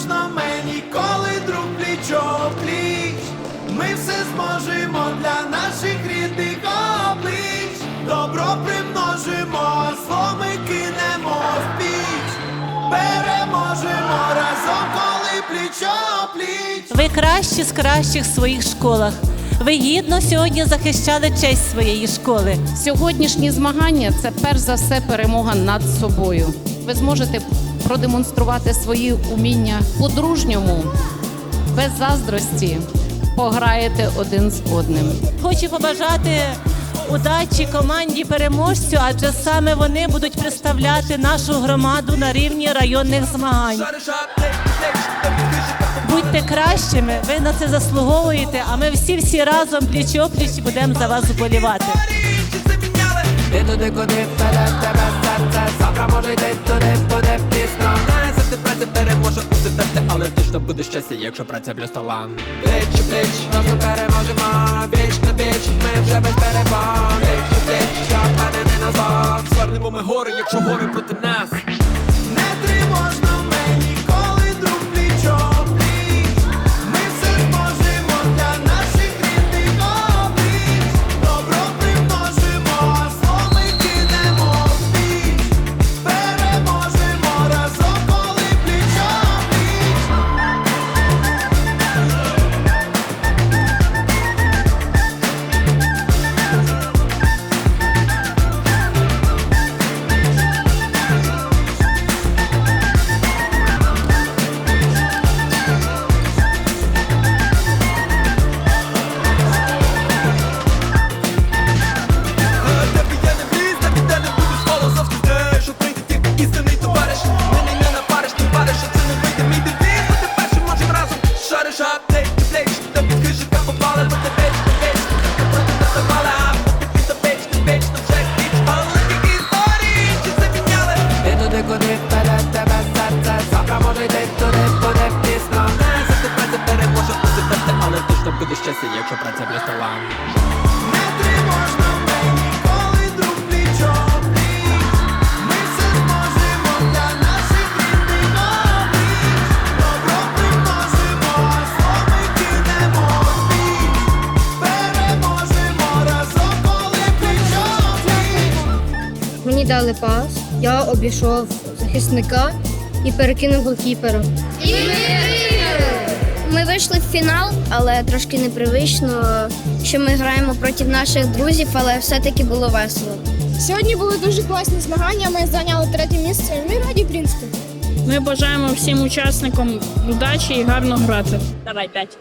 можна мені, коли друг плічо пліч. Ми все зможемо для наших рідних облич. Добро примножимо, зло ми кинемо в піч. Переможемо разом, коли плічо пліч. Ви кращі з кращих в своїх школах. Ви гідно сьогодні захищали честь своєї школи. Сьогоднішні змагання це перш за все перемога над собою. Ви зможете продемонструвати свої уміння по-дружньому, без заздрості, пограєте один з одним. Хочу побажати удачі команді переможцю, адже саме вони будуть представляти нашу громаду на рівні районних змагань. Будьте кращими, ви на це заслуговуєте, а ми всі всі разом пліч-опліч будемо за вас вболівати. Ти туди, куди вперед тебе серце Завтра може йти туди, буде буде щастя, якщо праця плюс талант Пліч у пліч, разом переможемо. Біч на біч, ми вже без перебон Пліч у пліч, мене не назад Звернемо ми гори, якщо гори проти нас буде щастя, якщо праця плюс Мені дали пас, я обійшов захисника і перекинув голкіпера. Ми вийшли в фінал, але трошки непривично, що ми граємо проти наших друзів, але все-таки було весело. Сьогодні були дуже класні змагання. Ми зайняли третє місце. Ми раді, в принципі. Ми бажаємо всім учасникам удачі і гарно грати. Давай п'ять.